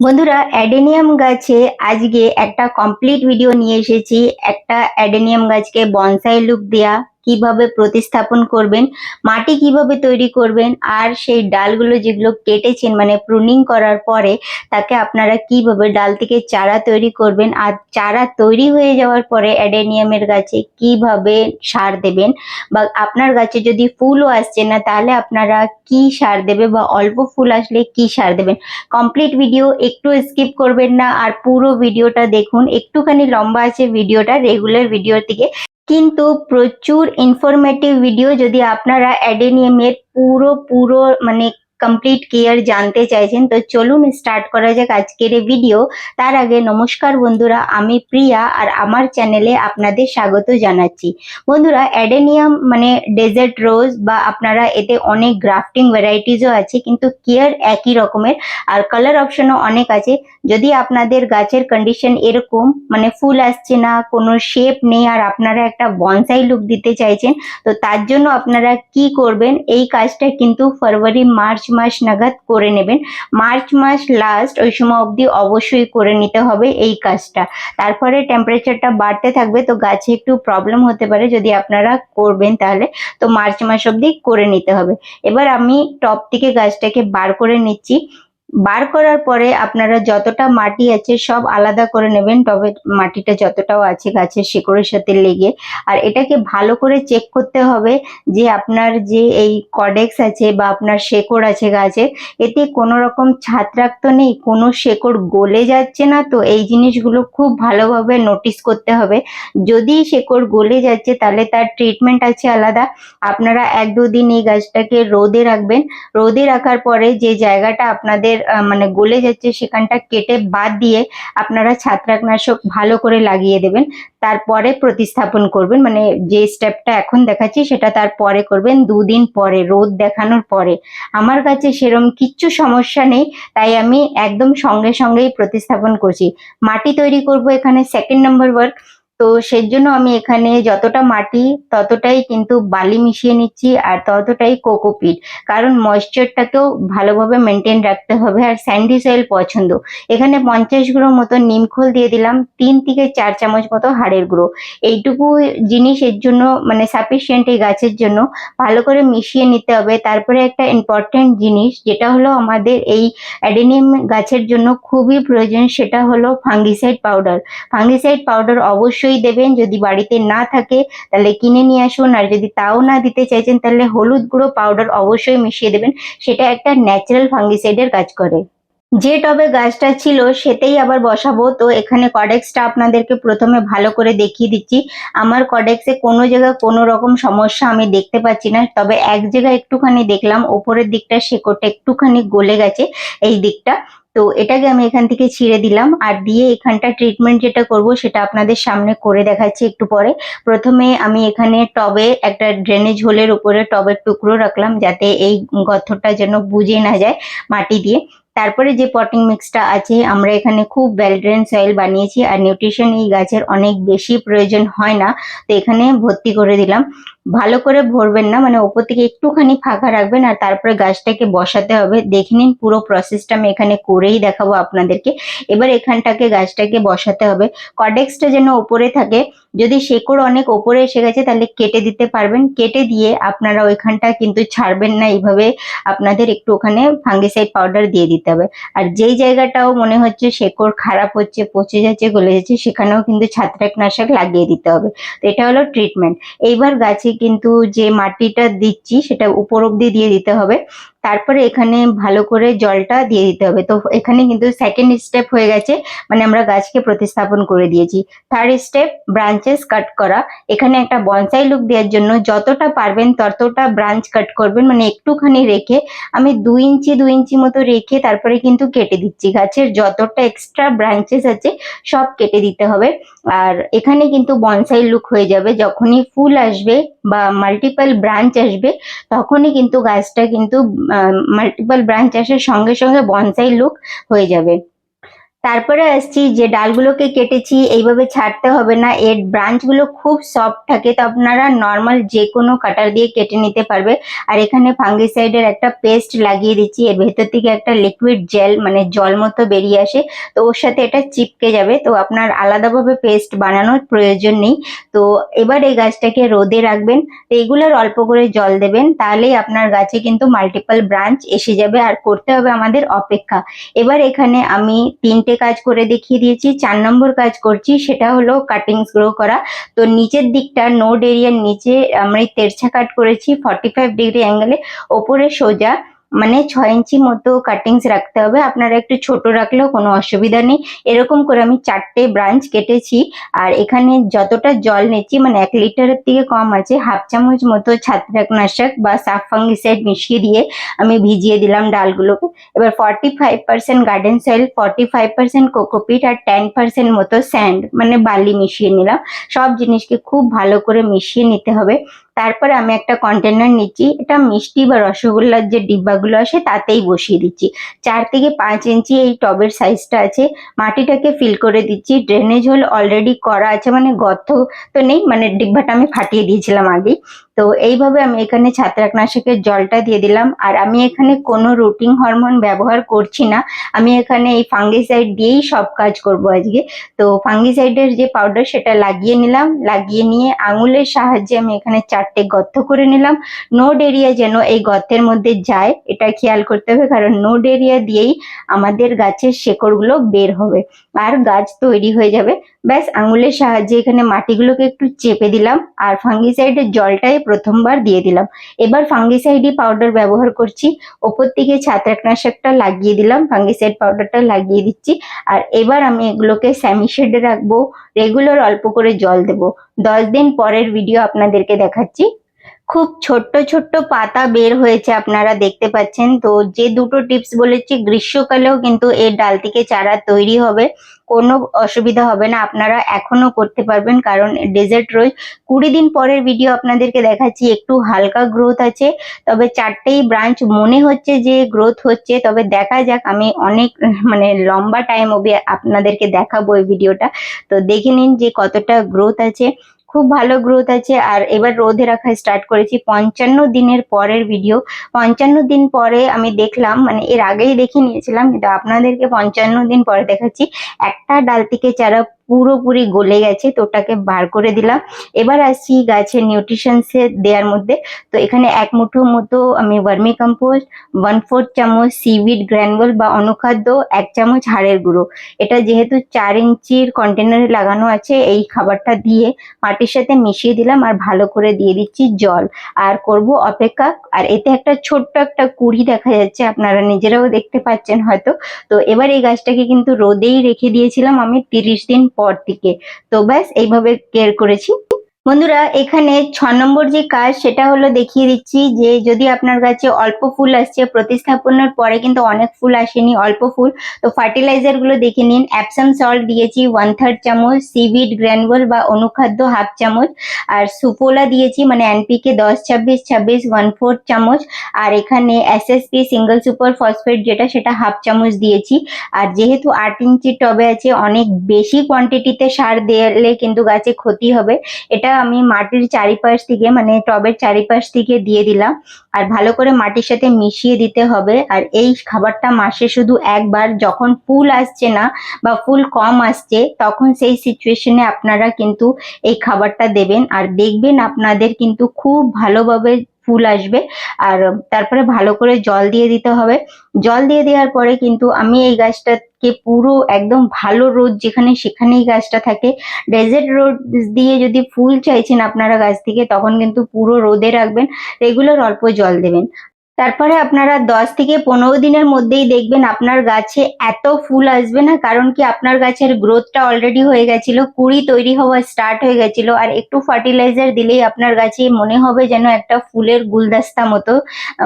বন্ধুরা, অ্যাডেনিয়াম গাছে আজকে একটা কমপ্লিট ভিডিও নিয়ে এসেছি। একটা অ্যাডেনিয়াম গাছকে বনসাই লুক দেয়া। কীভাবে প্রতিস্থাপন করবেন, মাটি কীভাবে তৈরি করবেন, আর সেই ডালগুলো যেগুলো কেটেছেন মানে প্রুনিং করার পরে তাকে আপনারা কীভাবে ডাল থেকে চারা তৈরি করবেন, আর চারা তৈরি হয়ে যাওয়ার পরে অ্যাডেনিয়ামের গাছে কীভাবে সার দেবেন, বা আপনার গাছে যদি ফুলও আসছে না, তাহলে আপনারা কি সার দেবে, বা অল্প ফুল আসলে কি সার দেবেন? কমপ্লিট ভিডিও একটু স্কিপ করবেন না, আর পুরো ভিডিওটা দেখুন, একটুখানি লম্বা আছে ভিডিওটা রেগুলার ভিডিওর থেকে কিন্তু প্রচুর ইনফরমেটিভ ভিডিও যদি আপনারা অ্যাডেনিয়ামের পুরো পুরো মানে কমপ্লিট কেয়ার জানতে চাইছেন, তো চলুন স্টার্ট করা যাক আজকের এই ভিডিও তার আগে নমস্কার বন্ধুরা, আমি প্রিয়া আর আমার চ্যানেলে আপনাদের স্বাগত জানাচ্ছি। বন্ধুরা অ্যাডেনিয়াম মানে ডেজার্ট রোজ বা আপনারা এতে অনেক গ্রাফটিং ভ্যারাইটিসও আছে, কিন্তু কেয়ার একই রকমের আর কালার অপশনও অনেক আছে। যদি আপনাদের গাছের কন্ডিশন এরকম মানে ফুল আসছে না, কোনো শেপ নেই, আর আপনারা একটা বনসাই লুক দিতে চাইছেন, তো তার জন্য আপনারা কি করবেন? এই কাজটা কিন্তু ফেব্রুয়ারি, মার্চ মাস নাগাদ করে নেবেন। মার্চ মাস লাস্ট ওই সময় অবধি অবশ্যই করে নিতে হবে এই কাজটা। তারপরে টেম্পারেচারটা বাড়তে থাকবে, তো গাছে একটু প্রবলেম হতে পারে যদি আপনারা করবেন তাহলে, তো মার্চ মাস অবধি করে নিতে হবে। এবার আমি টপ থেকে গাছটাকে বার করে নিচ্ছি। বার করার পরে আপনারা যতটা মাটি আছে সব আলাদা করে নেবেন, তবে মাটিটা যতটাও আছে গাছের শিকড়ের সাথে লেগে। আর এটাকে ভালো করে চেক করতে হবে যে আপনার যে এই কডেক্স আছে বা আপনার শেকড় আছে গাছের এতে কোনো রকম ছাত্রাক্ত নেই, কোনো শেকড় গলে যাচ্ছে না, তো এই জিনিসগুলো খুব ভালোভাবে নোটিস করতে হবে। যদি শেকড় গলে যাচ্ছে তাহলে তার ট্রিটমেন্ট আছে আলাদা। আপনারা এক দুদিন এই গাছটাকে রোদে রাখবেন। রোদে রাখার পরে যে জায়গাটা আপনাদের মানে গলে যাচ্ছে সেখানটা কেটে বাদ দিয়ে আপনারা ছত্রাকনাশক ভালো করে লাগিয়ে দেবেন। তারপরে প্রতিস্থাপন করবেন। মানে যে স্টেপটা এখন দেখাচ্ছি সেটা তারপরে করবেন। দুদিন পরে, রোদ দেখানোর পরে। আমার কাছে সেরম কিচ্ছু সমস্যা নেই, তাই আমি একদম সঙ্গে সঙ্গেই প্রতিস্থাপন করছি। মাটি তৈরি করব এখানে সেকেন্ড নম্বর ওয়ার্ক তো সেই জন্য আমি এখানে যতটা মাটি, ততটাই কিন্তু বালি মিশিয়ে নিচ্ছি আর ততটাই কোকোপিট কারণ ময়েশ্চারটাকেও ভালোভাবে মেনটেন রাখতে হবে আর স্যান্ডি সয়েল পছন্দ। এখানে পঞ্চাশ গুঁড়ো মতো নিমখোল দিয়ে দিলাম, তিন থেকে চার চামচ মতো হাড়ের গুঁড়ো। এইটুকু জিনিস এর জন্য মানে সাফিসিয়েন্ট এই গাছের জন্য ভালো করে মিশিয়ে নিতে হবে। তারপরে একটা ইম্পর্টেন্ট জিনিস, যেটা হলো আমাদের এই অ্যাডেনিয়াম গাছের জন্য খুবই প্রয়োজন, সেটা হলো ফাঙ্গিসাইড পাউডার ফাঙ্গিসাইড পাউডার অবশ্যই অবশ্যই দেবেন। যদি বাড়িতে না থাকে, তাহলে কিনে নিয়ে আসুন। আর যদি তাও না দিতে চাইছেন, তাহলে হলুদ গুঁড়ো পাউডার অবশ্যই মিশিয়ে দেবেন। সেটা একটা ন্যাচারাল ফাঙ্গিসাইডের কাজ করে। যে টবে গাছটা ছিল সেটাই আবার বসাবো। তো এখানে কডেক্সটা আপনাদেরকে প্রথমে ভালো করে দেখিয়ে দিচ্ছি। আমার কডেক্সে কোনো জায়গায় কোনো রকম সমস্যা আমি দেখতে পাচ্ছি না। তবে এক জায়গায় একটুখানি দেখলাম, ওপরের দিকটা শেকড়টা একটুখানি গলে গেছে, এই দিকটা। তো এটাকে আমি এখান থেকে ছিঁড়ে দিলাম আর দিয়ে এখানটা ট্রিটমেন্ট যেটা করব সেটা আপনাদের সামনে করে দেখাচ্ছি একটু পরে। প্রথমে আমি এখানে টবে একটা ড্রেনেজ হোলের উপরে টবের টুকরো রাখলাম যাতে এই গর্তটা যেন বুঝে না যায় মাটি দিয়ে। তারপরে যে পটিং মিক্সটা আছে, আমরা এখানে খুব ওয়েল ড্রেন সয়েল বানিয়েছি আর নিউট্রিশন এই গাছের অনেক বেশি প্রয়োজন হয় না। তো এখানে ভর্তি করে দিলাম। ভালো করে ভরবেন না মানে ওপর থেকে একটুখানি ফাঁকা রাখবেন আর তারপরে গাছটাকে বসাতে হবে। দেখে নিন পুরো প্রসেসটা আমি এখানে করেই দেখাবো আপনাদেরকে। এবার এখানটাকে, গাছটাকে বসাতে হবে। কডেক্সটা যেন ওপরে থাকে। যদি শেকড় অনেক ওপরে এসে গেছে, তাহলে কেটে দিতে পারবেন। কেটে দিয়ে আপনারা ওইখানটা কিন্তু ছাড়বেন না। এইভাবে আপনাদের একটু ওখানে ফাঙ্গিসাইড পাউডার দিয়ে দিতে হবে। আর যেই জায়গাটাও মনে হচ্ছে শেকড় খারাপ হচ্ছে, পচে যাচ্ছে, গলে যাচ্ছে, সেখানেও কিন্তু ছত্রাকনাশক লাগিয়ে দিতে হবে। তো এটা হলো ট্রিটমেন্ট এইবার গাছে কিন্তু যে মাটিটা দিচ্ছি সেটা উপর অব্দি দিয়ে দিতে হবে। তারপরে এখানে ভালো করে জলটা দিয়ে দিতে হবে। তো এখানে কিন্তু সেকেন্ড স্টেপ হয়ে গেছে মানে আমরা গাছকে প্রতিস্থাপন করে দিয়েছি। থার্ড স্টেপ ব্রাঞ্চেস কাট করা। এখানে একটা বনসাই লুক দেওয়ার জন্য যতটা পারবেন ততটা ব্রাঞ্চ কাট করবেন মানে একটুখানি রেখে আমি দু ইঞ্চি দু ইঞ্চি মতো রেখে তারপরে কিন্তু কেটে দিচ্ছি। গাছের যতটা এক্সট্রা ব্রাঞ্চেস আছে, সব কেটে দিতে হবে। আর এখানে কিন্তু বনসাই লুক হয়ে যাবে। যখনই ফুল আসবে বা মাল্টিপল ব্রাঞ্চ আসবে, তখনই কিন্তু গাছটা কিন্তু মাল্টিপল ব্রাঞ্চ আসার সঙ্গে সঙ্গে বনসাই লুক হয়ে যাবে। তারপরে আসছি যে ডালগুলোকে কেটেছি, এইভাবে ছাড়তে হবে না। এর ব্রাঞ্চগুলো খুব সফট থাকে, তো আপনারা নর্মাল যে কোনো কাটার দিয়ে কেটে নিতে পারবে। আর এখানে ফাঙ্গিসাইডের একটা পেস্ট লাগিয়ে দিচ্ছি, এর ভেতর থেকে একটা লিকুইড জেল মানে জল মতো বেরিয়ে আসে। তো ওর সাথে এটা চিপকে যাবে, তো আপনার আলাদাভাবে পেস্ট বানানোর প্রয়োজন নেই। তো এবার এই গাছটাকে রোদে রাখবেন রেগুলার অল্প করে জল দেবেন, তাহলেই আপনার গাছে কিন্তু মাল্টিপল ব্রাঞ্চ এসে যাবে, আর করতে হবে আমাদের অপেক্ষা। এবার এখানে আমি তিনটে কাজ করে দেখিয়ে দিয়েছি, চার নম্বর কাজ করছি, সেটা হলো কাটিংস গ্রো করা। তো নিচের দিকটা নোড এরিয়ার নিচে আমরা তেরছা কাট করেছি ফর্টি ফাইভ ডিগ্রি অ্যাঙ্গেলে ওপরে সোজা মানে ছয় ইঞ্চি মতো কাটিংস রাখতে হবে। আপনারা একটু ছোট রাখলেও কোনো অসুবিধা নেই। এরকম করে আমি চারটে ব্রাঞ্চ কেটেছি। আর এখানে যতটা জল নিচ্ছি মানে এক লিটারের থেকে কম আছে, হাফ চামচ মতো ছত্রাকনাশক বা সাফ ফাঙ্গিসাইড মিশিয়ে দিয়ে আমি ভিজিয়ে দিলাম ডালগুলোকে। এবার forty five percent garden soil forty five percent cocopeat আর টেন পার্সেন্ট মতো স্যান্ড মানে বালি মিশিয়ে নিলাম। সব জিনিসকে খুব ভালো করে মিশিয়ে নিতে হবে। তারপরে আমি একটা কন্টেনার নিচ্ছি, এটা মিষ্টি বা রসগোল্লার যে ডিব্বাগুলো আসে তাতেই বসিয়ে দিচ্ছি। চার থেকে পাঁচ ইঞ্চি এই টবের সাইজটা আছে, মাটিটাকে ফিল করে দিচ্ছি ড্রেনেজ হোল অলরেডি করা আছে মানে গর্ত তো নেই মানে ডিব্বাটা আমি ফাটিয়ে দিয়েছিলাম আগেই। তো এইভাবে আমি এখানে ছত্রাকনাশকের জলটা দিয়ে দিলাম, আর আমি এখানে কোনো রুটিন হরমোন ব্যবহার করছি না। আমি এখানে এই ফাঙ্গিসাইড দিয়েই সব কাজ করব আজকে। তো ফাঙ্গিসাইডের যে পাউডার সেটা লাগিয়ে নিলাম, লাগিয়ে নিয়ে আঙুলের সাহায্যে আমি এখানে চারটে গর্ত করে নিলাম। নোড এরিয়া যেন এই গর্তের মধ্যে যায়, এটা খেয়াল করতে হবে, কারণ নোড এরিয়া দিয়েই আমাদের গাছের শেকড়গুলো বের হবে আর গাছ তৈরি হয়ে যাবে। ব্যাস, আঙুলের সাহায্যে এখানে মাটিগুলোকে একটু চেপে দিলাম আর ফাঙ্গিসাইডের জলটাই প্রথমবার দিয়ে দিলাম। এবার ফাঙ্গিসাইডই পাউডার ব্যবহার করছি, ওপর থেকে ছত্রাকনাশকটা লাগিয়ে দিলাম ফাঙ্গিসাইড পাউডারটা লাগিয়ে দিচ্ছি আর এবার আমি এগুলোকে স্যামি শেডে রাখব রেগুলার অল্প করে জল দেবো। দশ দিন পরের ভিডিও আপনাদেরকে দেখাচ্ছি। খুব ছোট্ট ছোট্ট পাতা বের হয়েছে আপনারা দেখতে পাচ্ছেন। তো যে দুটো টিপস বলেছি, গ্রীষ্মকালেও কিন্তু এর ডাল থেকে চারা তৈরি হবে। কোনো অসুবিধা হবে না, আপনারা এখনও করতে পারবেন, কারণ ডেজার্ট রোজ। কুড়ি দিন পরের ভিডিও আপনাদেরকে দেখাচ্ছি, একটু হালকা গ্রোথ আছে, তবে চারটেই ব্রাঞ্চ মনে হচ্ছে যে গ্রোথ হচ্ছে, তবে দেখা যাক, আমি অনেক মানে লম্বা টাইম অবধি আপনাদেরকে দেখাবো এই ভিডিওটা তো দেখে নিন যে কতটা গ্রোথ আছে। খুব ভালো গ্রোথ আছে। আর এবার রোদে রাখা স্টার্ট করেছি পঞ্চান্ন দিনের পরের ভিডিও পঞ্চান্ন দিন পরে আমি দেখলাম মানে এর আগেই দেখে নিয়েছিলাম, কিন্তু আপনাদেরকে পঞ্চান্ন দিন পরে দেখাচ্ছি। একটা ডাল থেকে চারা পুরোপুরি গলে গেছে, তো ওটাকে বার করে দিলাম। এবার আসছি গাছের নিউট্রিশনসে দেওয়ার মধ্যে। তো এখানে এক মুঠো মতো আমি ভার্মি কম্পোস্ট ওয়ান ফোর্থ চামচ সিভিড গ্র্যানুয়াল বা অনুখাদ্য, এক চামচ হাড়ের গুঁড়ো। এটা যেহেতু চার ইঞ্চির কন্টেনারে লাগানো আছে, এই খাবারটা দিয়ে মাটির সাথে মিশিয়ে দিলাম আর ভালো করে দিয়ে দিচ্ছি জল। আর করব অপেক্ষা। আর এতে একটা ছোট্ট একটা কুড়ি দেখা যাচ্ছে, আপনারা নিজেরাও দেখতে পাচ্ছেন হয়তো। তো এবার এই গাছটাকে কিন্তু রোদেই রেখে দিয়েছিলাম আমি তিরিশ দিন পর থেকে। তো ব্যাস এইভাবে কেয়ার করেছি। বন্ধুরা, এখানে ছ নম্বর যে কাজ, সেটা হলো দেখিয়ে দিচ্ছি যে, যদি আপনার কাছে অল্প ফুল আসছে, প্রতিস্থাপনের পরে কিন্তু অনেক ফুল আসেনি, অল্প ফুল, তো ফার্টিলাইজারগুলো দেখে নিন। অ্যাপসাম সল্ট দিয়েছি ওয়ান থার্ড চামচ সিভিড গ্র্যানুয়াল বা অনুখাদ্য হাফ চামচ, আর সুপোলা দিয়েছি মানে এনপিকে দশ, ছাব্বিশ ছাব্বিশ ওয়ান ফোর্থ চামচ, আর এখানে এসএসপি সিঙ্গেল সুপার ফসফেট যেটা, সেটা হাফ চামচ দিয়েছি। আর যেহেতু আট ইঞ্চি টবে আছে, অনেক বেশি কোয়ান্টিটিতে সার দিলে কিন্তু গাছে ক্ষতি হবে। এটা আমি মাটির চারিপাশ থেকে মানে টবের চারিপাশ থেকে দিয়ে দিলাম। আর ভালো করে মাটির সাথে মিশিয়ে দিতে হবে। আর এই খাবারটা মাসে শুধু একবার, যখন ফুল আসছে না বা ফুল কম আসছে, তখন সেই সিচুয়েশনে আপনারা কিন্তু এই খাবারটা দেবেন। আর দেখবেন আপনাদের কিন্তু খুব ভালোভাবে ফুল আসবে। আর তারপরে ভালো করে জল দিয়ে দিতে হবে। জল দিয়ে দেওয়ার পরে কিন্তু আমি এই গাছটাকে পুরো একদম ভালো রোদ যেখানে সেখানেই গাছটা থাকে। ডেজার্ট রোদ দিয়ে যদি ফুল চাইছেন আপনারা গাছ থেকে, তখন কিন্তু পুরো রোদে রাখবেন। রেগুলার অল্প জল দেবেন। তারপরে আপনারা দশ থেকে পনেরো দিনের মধ্যেই দেখবেন আপনার গাছে এত ফুল আসবে না, কারণ কি আপনার গাছের গ্রোথটা অলরেডি হয়ে গেছিল, কুড়ি তৈরি হওয়া স্টার্ট হয়ে গেছিল, আর একটু ফার্টিলাইজার দিলেই আপনার গাছে মনে হবে যেন একটা ফুলের গুলদাস্তা মতো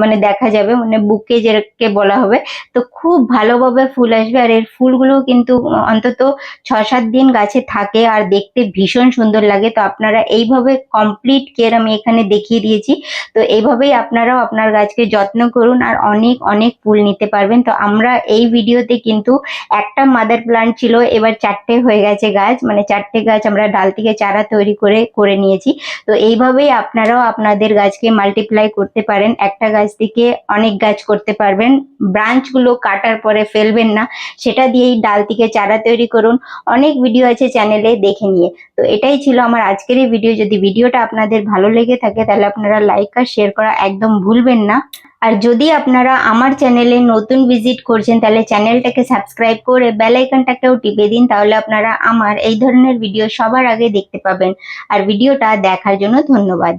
মানে দেখা যাবে মানে বুকে যেটাকে বলা হবে। তো খুব ভালোভাবে ফুল আসবে, আর এর ফুলগুলো কিন্তু অন্তত ছ সাত দিন গাছে থাকে, আর দেখতে ভীষণ সুন্দর লাগে। তো আপনারা এইভাবে কমপ্লিট কেয়ার আমি এখানে দেখিয়ে দিয়েছি। তো এইভাবেই আপনারাও আপনার গাছকে যত্ন করুন আর অনেক অনেক ফুল নিতে পারবেন। তো আমরা এই ভিডিওতে কিন্তু একটা মাদার প্লান্ট ছিল, এবার চারটে হয়ে গেছে গাছ। মানে চারটে গাছ আমরা ডাল থেকে চারা তৈরি করে করে নিয়েছি। তো এইভাবেই আপনারাও আপনাদের গাছকে মাল্টিপ্লাই করতে পারেন। একটা গাছ থেকে অনেক গাছ করতে পারবেন। ব্রাঞ্চগুলো কাটার পরে ফেলবেন না। সেটা দিয়েই ডাল থেকে চারা তৈরি করুন। অনেক ভিডিও আছে চ্যানেলে দেখে নিয়ে। তো এটাই ছিল আমার আজকের এই ভিডিও যদি ভিডিওটা আপনাদের ভালো লেগে থাকে, তাহলে আপনারা লাইক আর শেয়ার করা একদম ভুলবেন না। আর যদি আপনারা আমার চ্যানেলে নতুন ভিজিট করছেন, তাহলে চ্যানেলটাকে সাবস্ক্রাইব করে বেল আইকনটাকেও টিপে দিন, তাহলে আপনারা আমার এই ধরনের ভিডিও সবার আগে দেখতে পাবেন। আর ভিডিওটা দেখার জন্য ধন্যবাদ।